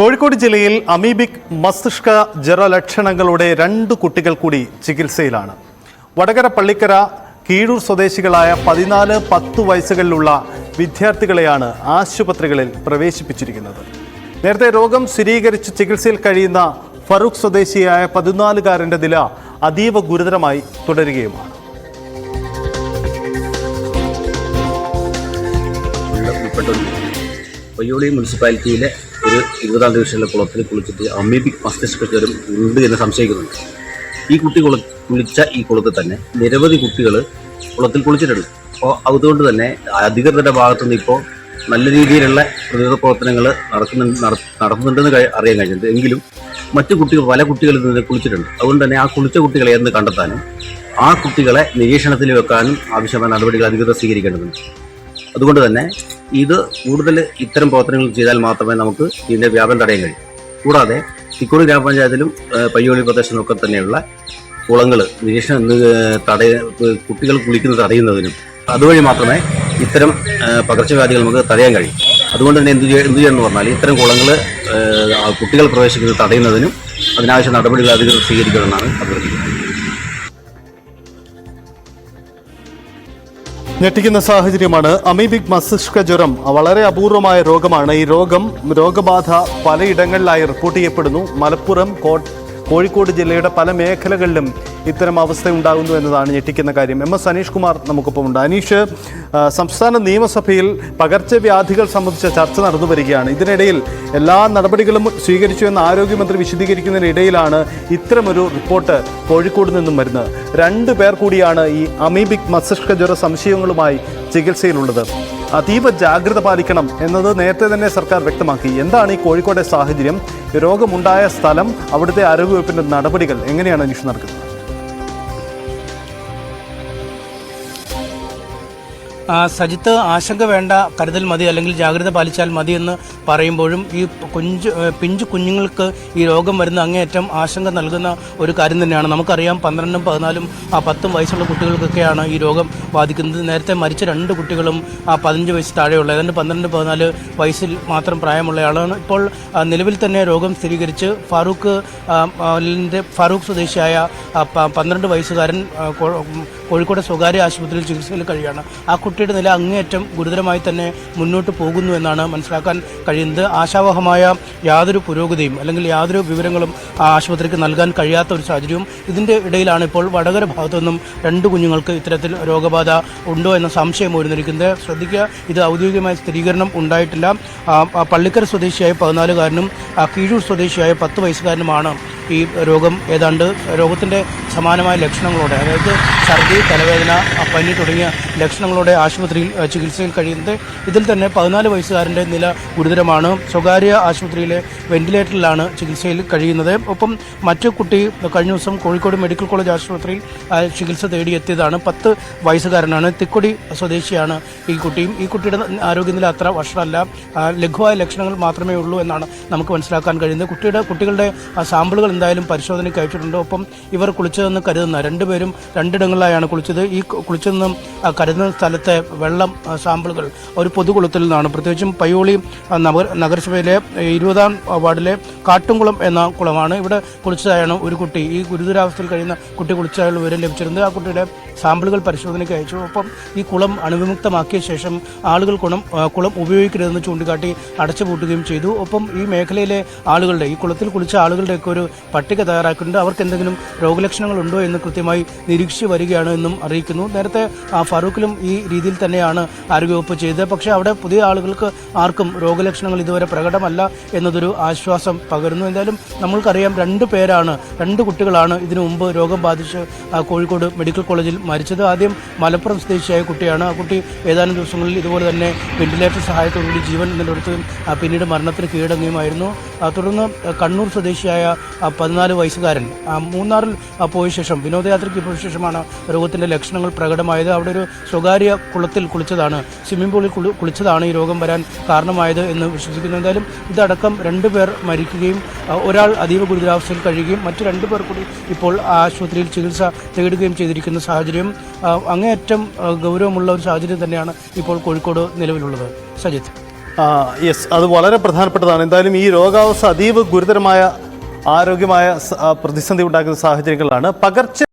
കോഴിക്കോട് ജില്ലയിൽ അമീബിക് മസ്തിഷ്ക ജ്വരലക്ഷണങ്ങളുടെ രണ്ട് കുട്ടികൾ കൂടി ചികിത്സയിലാണ്. വടകര പള്ളിക്കര കീഴൂർ സ്വദേശികളായ പതിനാല് പത്ത് വയസ്സുകളിലുള്ള വിദ്യാർത്ഥികളെയാണ് ആശുപത്രികളിൽ പ്രവേശിപ്പിച്ചിരിക്കുന്നത്. നേരത്തെ രോഗം സ്ഥിരീകരിച്ച് ചികിത്സയിൽ കഴിയുന്ന ഫറൂഖ് സ്വദേശിയായ പതിനാലുകാരന്റെ നില അതീവ ഗുരുതരമായി തുടരുകയുമാണ്. ഉള്ള ഉൾപ്പെട്ടുകൊണ്ട് പയ്യോളി മുനിസിപ്പാലിറ്റിയിലെ ഒരു ഇരുപതാം ഡിവിഷനിലെ കുളത്തിൽ കുളിച്ചിട്ട് അമീബിക് മസ്തിഷ്ക ജ്വരം ഉണ്ട് എന്ന് സംശയിക്കുന്നുണ്ട്. ഈ കുട്ടി കുള കുളിച്ച ഈ കുളത്തിൽ തന്നെ നിരവധി കുട്ടികൾ കുളത്തിൽ കുളിച്ചിട്ടുണ്ട്. അപ്പോൾ അതുകൊണ്ട് തന്നെ അധികൃതരുടെ ഭാഗത്തുനിന്ന് ഇപ്പോൾ നല്ല രീതിയിലുള്ള പ്രതിരോധ പ്രവർത്തനങ്ങൾ നടക്കുന്നുണ്ട് നട- നടത്തുന്നുണ്ടെന്ന് അറിയാൻ കഴിഞ്ഞിട്ടുണ്ട്. എങ്കിലും മറ്റു കുട്ടികൾ പല കുട്ടികളിൽ നിന്ന് കുളിച്ചിട്ടുണ്ട്. അതുകൊണ്ട് തന്നെ ആ കുളിച്ച കുട്ടികളെ എന്ന് കണ്ടെത്താനും ആ കുട്ടികളെ നിരീക്ഷണത്തിൽ വെക്കാനും ആവശ്യമായ നടപടികൾ അധികൃതർ സ്വീകരിക്കേണ്ടതുണ്ട്. അതുകൊണ്ട് തന്നെ ഇത് കൂടുതൽ ഇത്തരം പ്രവർത്തനങ്ങൾ ചെയ്താൽ മാത്രമേ നമുക്ക് ഇതിന്റെ വ്യാപനം തടയാൻ കഴിയൂ. കൂടാതെ തിക്കോടി ഗ്രാമപഞ്ചായത്തിലും പയ്യോളി പ്രദേശത്തിലൊക്കെ തന്നെയുള്ള കുളങ്ങൾ നിരീക്ഷണം തടയ കുട്ടികൾ കുളിക്കുന്നത് തടയുന്നതിനും അതുവഴി മാത്രമേ ഇത്തരം പകർച്ചവ്യാധികൾ നമുക്ക് തടയാൻ കഴിയും. അതുകൊണ്ട് തന്നെ എന്ത് എന്ത് ചെയ്യണമെന്ന് പറഞ്ഞാൽ ഇത്തരം കുളങ്ങൾ കുട്ടികൾ പ്രവേശിക്കുന്നത് തടയുന്നതിനും അതിനാവശ്യ നടപടികൾ അധികൃതർ സ്വീകരിക്കണമെന്നാണ് അഭ്യർത്ഥിക്കുന്നത്. ഞെട്ടിക്കുന്ന സാഹചര്യമാണ് അമീബിക് മസ്തിഷ്ക ജ്വരം. വളരെ അപൂർവമായ രോഗമാണ്. ഈ രോഗം രോഗബാധ പലയിടങ്ങളിലായി റിപ്പോർട്ട് ചെയ്യപ്പെടുന്നു. മലപ്പുറം കോ- കോഴിക്കോട് ജില്ലയുടെ പല മേഖലകളിലും ഇത്തരം അവസ്ഥ ഉണ്ടാകുന്നു എന്നതാണ് ഞെട്ടിക്കുന്ന കാര്യം. എം എസ് അനീഷ് കുമാർ നമുക്കൊപ്പം ഉണ്ട്. അനീഷ് സംസ്ഥാന നിയമസഭയിൽ പകർച്ചവ്യാധികൾ സംബന്ധിച്ച ചർച്ച നടന്നു വരികയാണ്. ഇതിനിടയിൽ എല്ലാ നടപടികളും സ്വീകരിച്ചു എന്ന് ആരോഗ്യമന്ത്രി വിശദീകരിക്കുന്നതിനിടയിലാണ് ഇത്തരമൊരു റിപ്പോർട്ട് കോഴിക്കോട് നിന്നും വരുന്നത്. രണ്ട് പേർ കൂടിയാണ് ഈ അമീബിക് മസ്തിഷ്ക ജ്വര സംശയങ്ങളുമായി ചികിത്സയിലുള്ളത്. അതീവ ജാഗ്രത പാലിക്കണം എന്നത് നേരത്തെ തന്നെ സർക്കാർ വ്യക്തമാക്കി. എന്താണ് ഈ കോഴിക്കോട്ടെ സാഹചര്യം? രോഗമുണ്ടായ സ്ഥലം അവിടുത്തെ ആരോഗ്യവകുപ്പിന്റെ നടപടികൾ എങ്ങനെയാണ് അന്വേഷണം നടക്കുന്നത്? സജിത്ത് ആശങ്ക വേണ്ട കരുതൽ മതി അല്ലെങ്കിൽ ജാഗ്രത പാലിച്ചാൽ മതി എന്ന് പറയുമ്പോഴും ഈ കുഞ്ചു പിഞ്ചു കുഞ്ഞുങ്ങൾക്ക് ഈ രോഗം വരുന്ന അങ്ങേയറ്റം ആശങ്ക നൽകുന്ന ഒരു കാര്യം തന്നെയാണ്. നമുക്കറിയാം പന്ത്രണ്ടും പതിനാലും ആ പത്തും വയസ്സുള്ള കുട്ടികൾക്കൊക്കെയാണ് ഈ രോഗം ബാധിക്കുന്നത്. നേരത്തെ മരിച്ച രണ്ട് കുട്ടികളും ആ പതിനഞ്ച് വയസ്സ് താഴെയുള്ള ഏതാണ്ട് പന്ത്രണ്ട് പതിനാല് വയസ്സിൽ മാത്രം പ്രായമുള്ളയാളാണ്. ഇപ്പോൾ നിലവിൽ തന്നെ രോഗം സ്ഥിരീകരിച്ച് ഫാറൂഖ് ഫാറൂഖ് സ്വദേശിയായ പന്ത്രണ്ട് വയസ്സുകാരൻ കോഴിക്കോട് സ്വകാര്യ ആശുപത്രിയിൽ ചികിത്സയിൽ കഴിയുകയാണ് ആ കുട്ടിയുടെ നില അങ്ങേയറ്റം ഗുരുതരമായി തന്നെ മുന്നോട്ട് പോകുന്നു എന്നാണ് മനസ്സിലാക്കാൻ കഴിയുന്നത്. ആശാവഹമായ യാതൊരു പുരോഗതിയും അല്ലെങ്കിൽ യാതൊരു വിവരങ്ങളും ആശുപത്രിക്ക് നൽകാൻ കഴിയാത്ത ഒരു സാഹചര്യവും ഇതിന്റെ ഇടയിലാണ് ഇപ്പോൾ വടകര ഭാഗത്തു നിന്നും രണ്ട് കുഞ്ഞുങ്ങൾക്ക് ഇത്തരത്തിൽ രോഗബാധ ഉണ്ടോ എന്ന സംശയം ഉയർന്നിരിക്കുന്നത്. ശ്രദ്ധിക്കുക ഇത് ഔദ്യോഗികമായ സ്ഥിരീകരണം ഉണ്ടായിട്ടില്ല. പള്ളിക്കര സ്വദേശിയായ പതിനാലുകാരനും കീഴൂർ സ്വദേശിയായ പത്ത് വയസ്സുകാരനുമാണ് ഈ രോഗം ഏതാണ്ട് രോഗത്തിന്റെ സമാനമായ ലക്ഷണങ്ങളോടെ അതായത് ഛർദി തലവേദന പനി തുടങ്ങിയ ലക്ഷണങ്ങളോടെ ആശുപത്രിയിൽ ചികിത്സയിൽ കഴിയുന്നത് ഇതിൽ തന്നെ പതിനാല് വയസ്സുകാരന്റെ നില ഗുരുതരമാണ്. സ്വകാര്യ ആശുപത്രിയിലെ വെന്റിലേറ്ററിലാണ് ചികിത്സയിൽ കഴിയുന്നത്. ഒപ്പം മറ്റു കുട്ടി കഴിഞ്ഞ ദിവസം കോഴിക്കോട് മെഡിക്കൽ കോളേജ് ആശുപത്രിയിൽ ചികിത്സ തേടിയെത്തിയതാണ്. പത്ത് വയസ്സുകാരനാണ് തിക്കൊടി സ്വദേശിയാണ് ഈ കുട്ടിയും ഈ കുട്ടിയുടെ ആരോഗ്യനില അത്ര വഷളല്ല. ലഘുവായ ലക്ഷണങ്ങൾ മാത്രമേ ഉള്ളൂ എന്നാണ് നമുക്ക് മനസ്സിലാക്കാൻ കഴിയുന്നത്. കുട്ടിയുടെ കുട്ടികളുടെ സാമ്പിളുകൾ എന്തായാലും പരിശോധനയ്ക്ക് അയച്ചിട്ടുണ്ട്. ഒപ്പം ഇവർ കുളിച്ചതെന്ന് കരുതുന്ന രണ്ടുപേരും രണ്ടിടങ്ങളിലായാണ് കുളിച്ചത്. ഈ കുളിച്ചെന്ന് കരുതുന്ന സ്ഥലത്തെ വെള്ളം സാമ്പിളുകൾ ഒരു പൊതുകുളത്തിൽ നിന്നാണ്. പ്രത്യേകിച്ചും പയ്യോളി നഗര നഗരസഭയിലെ ഇരുപതാം വാർഡിലെ കാട്ടുംകുളം എന്ന കുളമാണ്. ഇവിടെ കുളിച്ചതായാണ് ഒരു കുട്ടി. ഈ ഗുരുതരാവസ്ഥയിൽ കഴിയുന്ന കുട്ടി കുളിച്ചതായുള്ള വിവരം ലഭിച്ചിരുന്നത്. ആ കുട്ടിയുടെ സാമ്പിളുകൾ പരിശോധനയ്ക്ക് അയച്ചു. ഒപ്പം ഈ കുളം അണുവിമുക്തമാക്കിയ ശേഷം ആളുകൾ കുളം കുളം ഉപയോഗിക്കരുതെന്ന് ചൂണ്ടിക്കാട്ടി അടച്ചുപൂട്ടുകയും ചെയ്തു. ഒപ്പം ഈ മേഖലയിലെ ആളുകളുടെ ഈ കുളത്തിൽ കുളിച്ച ആളുകളുടെയൊക്കെ ഒരു പട്ടിക തയ്യാറാക്കിയിട്ടുണ്ട് അവർക്ക് എന്തെങ്കിലും രോഗലക്ഷണങ്ങൾ ഉണ്ടോ എന്ന് കൃത്യമായി നിരീക്ഷിച്ച് വരികയാണ് എന്നും അറിയിക്കുന്നു. നേരത്തെ ഫറൂഖിലും ഈ രീതിയിൽ തന്നെയാണ് ആരോഗ്യവകുപ്പ് ചെയ്തത്. പക്ഷേ അവിടെ പുതിയ ആളുകൾക്ക് ആർക്കും രോഗലക്ഷണങ്ങൾ ഇതുവരെ പ്രകടമല്ല എന്നതൊരു ആശ്വാസം പകരുന്നു. എന്തായാലും നമ്മൾക്കറിയാം രണ്ട് പേരാണ് രണ്ട് കുട്ടികളാണ് ഇതിനു മുമ്പ് രോഗം ബാധിച്ച് കോഴിക്കോട് മെഡിക്കൽ കോളേജിൽ മരിച്ചത്. ആദ്യം മലപ്പുറം സ്വദേശിയായ കുട്ടിയാണ്. ആ കുട്ടി ഏതാനും ദിവസങ്ങളിൽ ഇതുപോലെ തന്നെ വെന്റിലേറ്റർ സഹായത്തോടുകൂടി ജീവൻ നിലനിർത്തുകയും പിന്നീട് മരണത്തിന് കീഴടങ്ങുകയുമായിരുന്നു. തുടർന്ന് കണ്ണൂർ സ്വദേശിയായ പതിനാല് വയസ്സുകാരൻ മൂന്നാറിൽ പോയ ശേഷം വിനോദയാത്രയ്ക്ക് പോയ ശേഷമാണ് രോഗത്തിന്റെ ലക്ഷണങ്ങൾ പ്രകടമായത്. അവിടെ ഒരു സ്വകാര്യ കുളത്തിൽ കുളിച്ചതാണ് സ്വിമ്മിംഗ് പൂളിൽ കുളിച്ചതാണ് ഈ രോഗം വരാൻ കാരണമായത് എന്ന് വിശ്വസിക്കുന്നു. എന്തായാലും ഇതടക്കം രണ്ടുപേർ മരിക്കുകയും ഒരാൾ അതീവ ഗുരുതരാവസ്ഥയിൽ കഴിയുകയും മറ്റു രണ്ടുപേർ കൂടി ഇപ്പോൾ ആശുപത്രിയിൽ ചികിത്സ തേടുകയും ചെയ്തിരിക്കുന്ന സാഹചര്യം അങ്ങേയറ്റം ഗൗരവമുള്ള ഒരു സാഹചര്യം തന്നെയാണ് ഇപ്പോൾ കോഴിക്കോട് നിലവിലുള്ളത്. സജിത്ത്. യെസ് അത് വളരെ പ്രധാനപ്പെട്ടതാണ്. എന്തായാലും ഈ രോഗാവസ്ഥ അതീവ ഗുരുതരമായ ആരോഗ്യമായ പ്രതിസന്ധി ഉണ്ടാക്കുന്ന സാഹചര്യങ്ങളാണ് പകർച്ച